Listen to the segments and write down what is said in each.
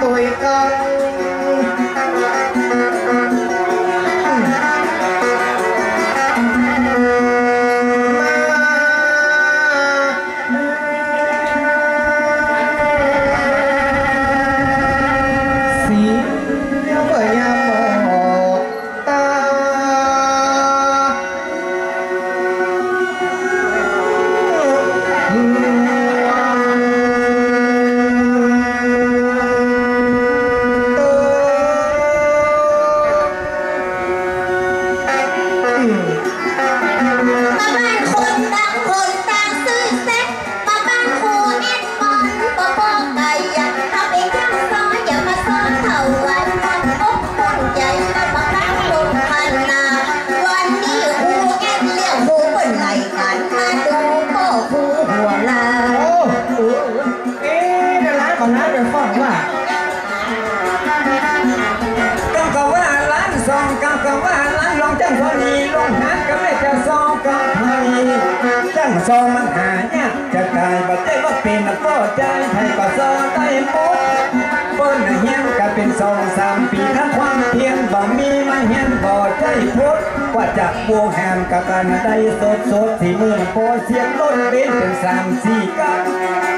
我应该 ซองกับกับว่าหลังลองจังซอนีลงหากก็ไม่จะซองกับไทยจังซองมันหาเนี่ยจะตายบ่ได้ว่าเป็นนกพ่อใจไทยก็ซองได้ปุ๊บเปนเฮียนก็เป็นซองสามปีถ้าความเพียรบ่มีมาเฮียนบ่ใจพุทธว่าจะบวแฮมกับกันได้สดสดสี่มือโปเสียงล้นเป็นเป็นสามสี่กัน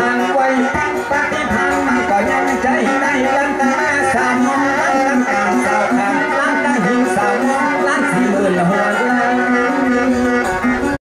า